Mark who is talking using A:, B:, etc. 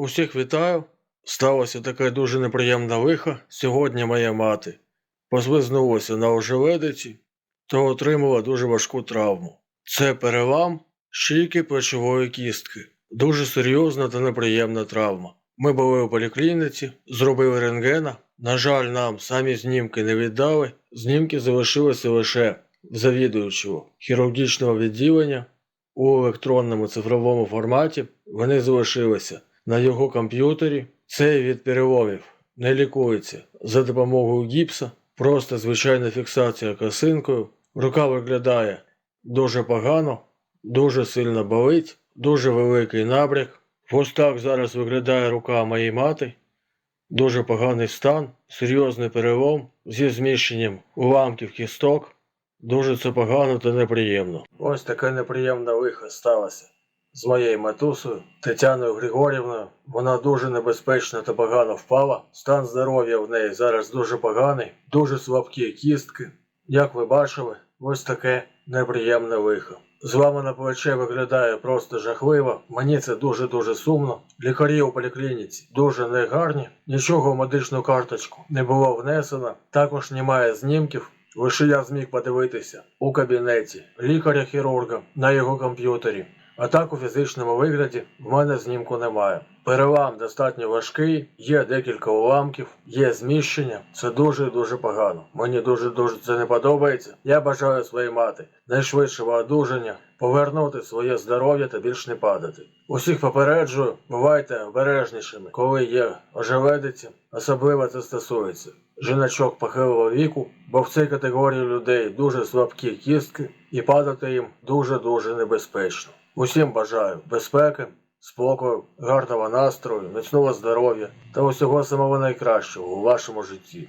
A: Усіх вітаю. Сталося таке дуже неприємне лихо. Сьогодні моя мати позвизнулася на ожеледиці та отримала дуже важку травму. Це перелам шийки плечової кістки. Дуже серйозна та неприємна травма. Ми були у поліклініці, зробили рентгена. На жаль, нам самі знімки не віддали. Знімки залишилися лише в завідуючого хірургічного відділення у електронному цифровому форматі. Вони залишилися на його комп'ютері. Цей від переломів не лікується за допомогою гіпса, просто звичайна фіксація косинкою. Рука виглядає дуже погано, дуже сильно болить, дуже великий набряк. Ось так зараз виглядає рука моєї мати. Дуже поганий стан, серйозний перелом зі зміщенням уламків кісток. Дуже це погано та неприємно. Ось таке неприємне лихо сталося з моєю матусею Тетяною Григорівною. Вона дуже небезпечно та погано впала. Стан здоров'я в неї зараз дуже поганий, дуже слабкі кістки. Як ви бачили, ось таке неприємне лихо. Зламане плече виглядає просто жахливо. Мені це дуже-дуже сумно. Лікарі у поліклініці дуже негарні. Нічого в медичну карточку не було внесено. Також немає знімків. Лише я зміг подивитися у кабінеті лікаря-хірурга на його комп'ютері. А так у фізичному вигляді в мене знімку немає. Перелам достатньо важкий, є декілька уламків, є зміщення. Це дуже дуже погано. Мені дуже дуже це не подобається. Я бажаю своїй мати найшвидшого одужання, повернути своє здоров'я та більш не падати. Усіх попереджую, бувайте обережнішими, коли є ожеледиці. Особливо це стосується жіночок похилого віку, бо в цій категорії людей дуже слабкі кістки і падати їм дуже дуже небезпечно. Усім бажаю безпеки, спокою, гарного настрою, міцного здоров'я та усього самого найкращого у вашому житті.